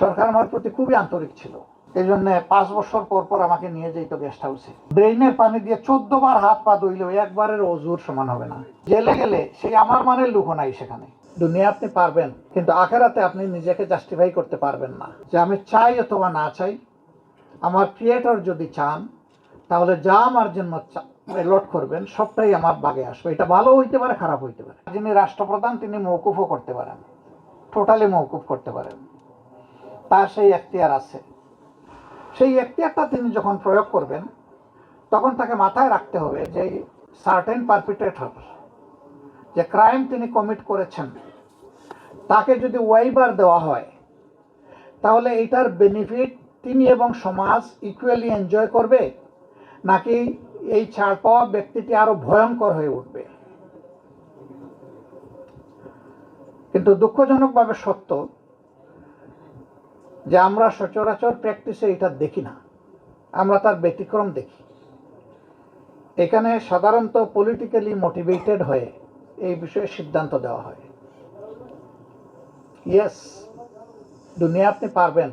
সরকার আমার প্রতি খুবই আন্তরিক ছিল। এই জন্য পাঁচ বছর পর পর আমাকে নিয়ে যেত গেস্ট হাউসে ড্রেনের পানি দিয়ে চোদ্দ বার হাত পা ধুইলেও একবারের অজুর সমান হবে না। জেলে গেলে সেই আমার মানের লুকো নাই সেখানে। দুনিয়া আপনি পারবেন, কিন্তু আখেরাতে আপনি নিজেকে জাস্টিফাই করতে পারবেন না। যে আমি চাই অথবা না চাই, আমার ক্রিয়েটর যদি চান, তাহলে যা আমার জন্য লট করবেন, সবটাই আমার বাগে আসবে। এটা ভালো হইতে পারে, খারাপ হইতে পারে। যিনি রাষ্ট্রপ্রধান, তিনি মৌকুফও করতে পারেন। টোটালি মৌকুফ করতে পারেন। তার সেই এখতিয়ার আছে। সেই এখতিয়ারটা তিনি যখন প্রয়োগ করবেন, তখন তাকে মাথায় রাখতে হবে যে সার্টেন পারপিটেটর যে ক্রাইম তিনি কমিট করেছেন, তাকে যদি ওয়াইবার দেওয়া হয়, তাহলে এটার বেনিফিট তিনি এবং সমাজ ইকুয়ালি এনজয় করবে, নাকি এই ছাড় পাওয়া ব্যক্তিটি আরও ভয়ঙ্কর হয়ে উঠবে। কিন্তু দুঃখজনকভাবে সত্য যে আমরা সচরাচর প্র্যাকটিসে এটা দেখি না। আমরা তার ব্যতিক্রম দেখি। এখানে সাধারণত পলিটিক্যালি মোটিভেটেড হয়ে এই বিষয়ে সিদ্ধান্ত দেওয়া হয়। ইয়েস দুনিয়া আপনি পারবেন,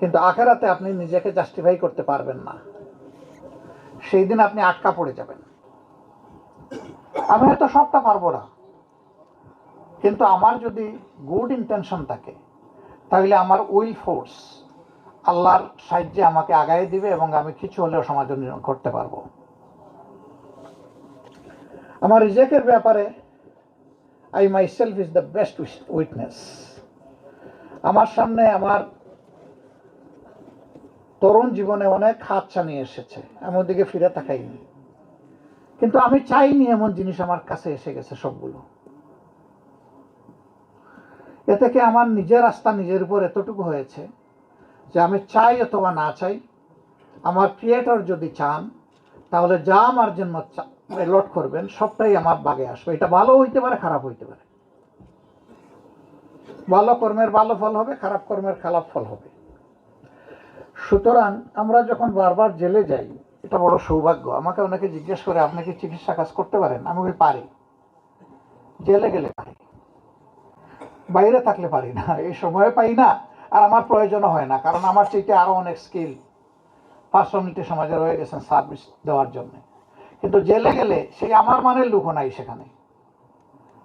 কিন্তু আখেরাতে আপনি নিজেকে জাস্টিফাই করতে পারবেন না। সেই দিন আপনি আটকা পড়ে যাবেন। আমি হয়তো সবটা পারব না, কিন্তু আমার যদি গুড ইন্টেনশন থাকে তাহলে আমার উইল ফোর্স আল্লাহর সাহায্যে আমাকে আগায় দিবে এবং আমি কিছু হলেও সমাধান করতে পারব। আমার রিজেকের ব্যাপারে I myself is the best witness আমার সামনে আমার তরুণ জীবনে অনেক হাত ছানিয়ে এসেছে আমি ওদিকে ফিরে তাকাইনি। কিন্তু আমি চাইনি এমন জিনিস আমার কাছে এসে গেছে সবগুলো। এ থেকে আমার নিজের রাস্তা নিজের উপর এতটুকু হয়েছে যে আমি চাই অথবা না চাই? আমার ক্রিয়েটর যদি চান, তাহলে যা আমার জন্য লট করবেন, সবটাই আমার বাগে আসবে। এটা ভালো হইতে পারে, খারাপ হইতে পারে। ভালো কর্মের ভালো ফল হবে, খারাপ কর্মের খারাপ ফল হবে। সুতরাং আমরা যখন বারবার জেলে যাই, এটা বড় সৌভাগ্য। আমাকে অনেকে জিজ্ঞেস করে, আপনি কি চিকিৎসা কাজ করতে পারেন? আমি পারি। জেলে গেলে পারি। বাইরে থাকলে পারি না, এই সময় পাই না, আর আমার প্রয়োজনও হয় না, কারণ আমার চাইতে আরও অনেক স্কিল পার্সোনালিটি সমাজে রয়ে গেছেন সার্ভিস দেওয়ার জন্য। কিন্তু জেলে গেলে সেই আমার মানের লুকো নাই সেখানে।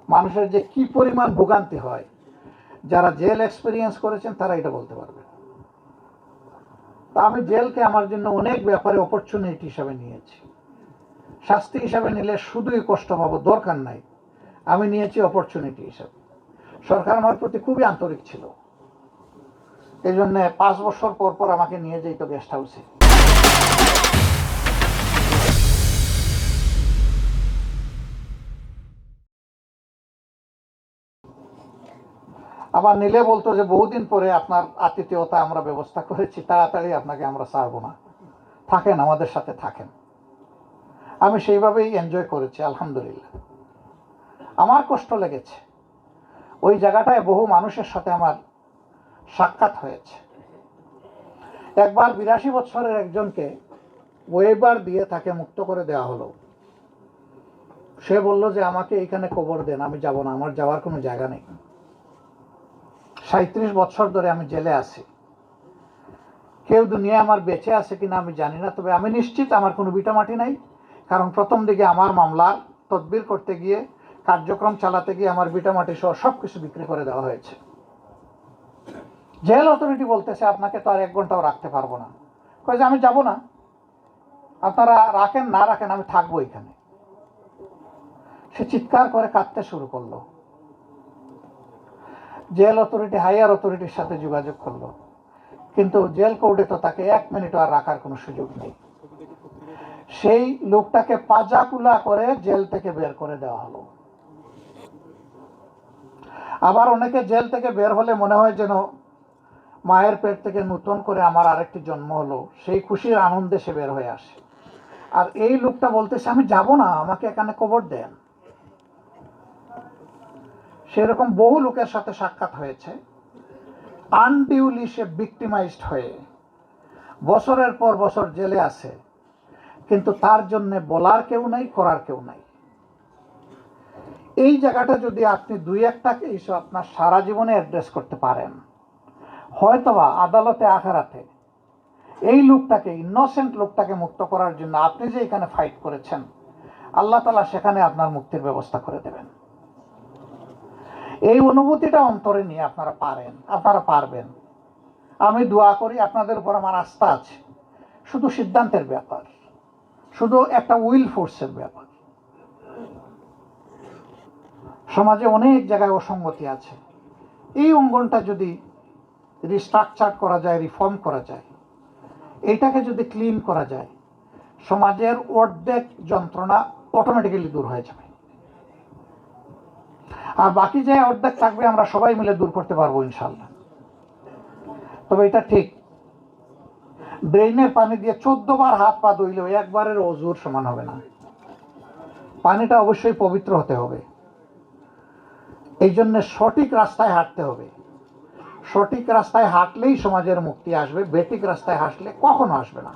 মানুষের যে কি পরিমাণ ভোগান্তি হয়, যারা জেল এক্সপিরিয়েন্স করেছেন তারা এটা বলতে পারবে তা আমি জেলকে আমার জন্য অনেক ব্যাপারে অপরচুনিটি হিসাবে নিয়েছি। শাস্তি হিসাবে নিলে শুধুই কষ্ট পাবো দরকার নাই, আমি নিয়েছি অপরচুনিটি হিসাবে। সরকার আমার প্রতি খুবই আন্তরিক ছিল। এই জন্য পাঁচ বছর পর পর আমাকে নিয়ে যেত গেস্ট হাউসে আবার নিলে বলতো যে, বহুদিন পরে আপনার আতিথেয়তা আমরা ব্যবস্থা করেছি, তাড়াতাড়ি আপনাকে আমরা ছাড়বো না। থাকেন, আমাদের সাথে থাকেন। আমি সেইভাবেই এনজয় করেছি, আলহামদুলিল্লাহ। আমার কষ্ট লেগেছে। ওই জায়গাটায় বহু মানুষের সাথে আমার সাক্ষাৎ হয়েছে। একবার বিরাশি বছরের একজনকে ওয়েবার দিয়ে তাকে মুক্ত করে দেওয়া হলো। সে বলল যে, আমাকে এইখানে কবর দেন, আমি যাব না, আমার যাওয়ার কোনো জায়গা নেই। সাঁত্রিশ বছর ধরে আমি জেলে আছি। কেউ দুনিয়া আমার বেঁচে আছে কিনা আমি জানি না, তবে আমি নিশ্চিত আমার কোনো বিটামাটি নাই। কারণ প্রথম দিকে আমার মামলার তদবির করতে গিয়ে কার্যক্রম চালাতে গিয়ে আমার বিটামাটি সহ সব কিছু বিক্রি করে দেওয়া হয়েছে। জেল অথরিটি বলতেছে, আপনাকে তো আর এক ঘন্টাও রাখতে পারব না। কয়ে যে, আমি যাব না। আপনারা রাখেন, না রাখেন, আমি থাকব এখানে। সে চিৎকার করে কাঁদতে শুরু করল। জেল অথরিটি হাইয়ার অথরিটির সাথে যোগাযোগ করল। কিন্তু জেল কোর্টে তো তাকে এক মিনিট আর রাখার কোনো সুযোগ নেই। সেই লোকটাকে পাজাকুলা করে জেল থেকে বের করে দেওয়া হলো। আবার অনেকে জেল থেকে বের হলে মনে হয় যেন মায়ের পেট থেকে নতুন করে আমার আরেকটি জন্ম হলো। সেই খুশির আনন্দে সে বের হয়ে আসে। আর এই লোকটা বলতেছে, আমি যাব না, আমাকে এখানে কবর দেন। সেরকম বহু লোকের সাথে সাক্ষাৎ হয়েছে। আনডিউলি সে ভিক্টিমাইজড হয়ে বছরের পর বছর জেলে আছে। কিন্তু তার জন্যে বলার কেউ নাই, করার কেউ নাই। এই জায়গাটা যদি আপনি দুই একটাকে এসে আপনার সারা জীবনে অ্যাড্রেস করতে পারেন, হয়তোবা আদালতে, আখারাতে এই লোকটাকে ইনোসেন্ট লোকটাকে মুক্ত করার জন্য আপনি যে এখানে ফাইট করেছেন, আল্লাহ তালা সেখানে আপনার মুক্তির ব্যবস্থা করে দেবেন। এই অনুভূতিটা অন্তরে নিয়ে আপনারা পারেন, আপনারা পারবেন। আমি দোয়া করি, আপনাদের উপর আমার আস্থা আছে। শুধু সিদ্ধান্তের ব্যাপার, শুধু একটা উইল ফোর্সের ব্যাপার। সমাজে অনেক জায়গায় অসঙ্গতি আছে। এই অঙ্গনটা যদি রিস্ট্রাকচার করা যায় রিফর্ম করা যায় এইটাকে যদি ক্লিন করা যায়, সমাজের অর্ধেক যন্ত্রণা অটোমেটিক্যালি দূর হয়ে যাবে। আর বাকি যে অর্ধেক থাকবে আমরা সবাই মিলে দূর করতে পারব ইনশাল্লাহ তবে এটা ঠিক। ড্রেনের পানি দিয়ে বার হাত পা ধুইলেও একবারের অজুর সমান হবে না। পানিটা অবশ্যই পবিত্র হতে হবে। এই জন্য সঠিক রাস্তায় হাঁটতে হবে। সঠিক রাস্তায় হাঁটলেই সমাজের মুক্তি আসবে, বেঠিক রাস্তায় হাঁটলে কখনো আসবে না।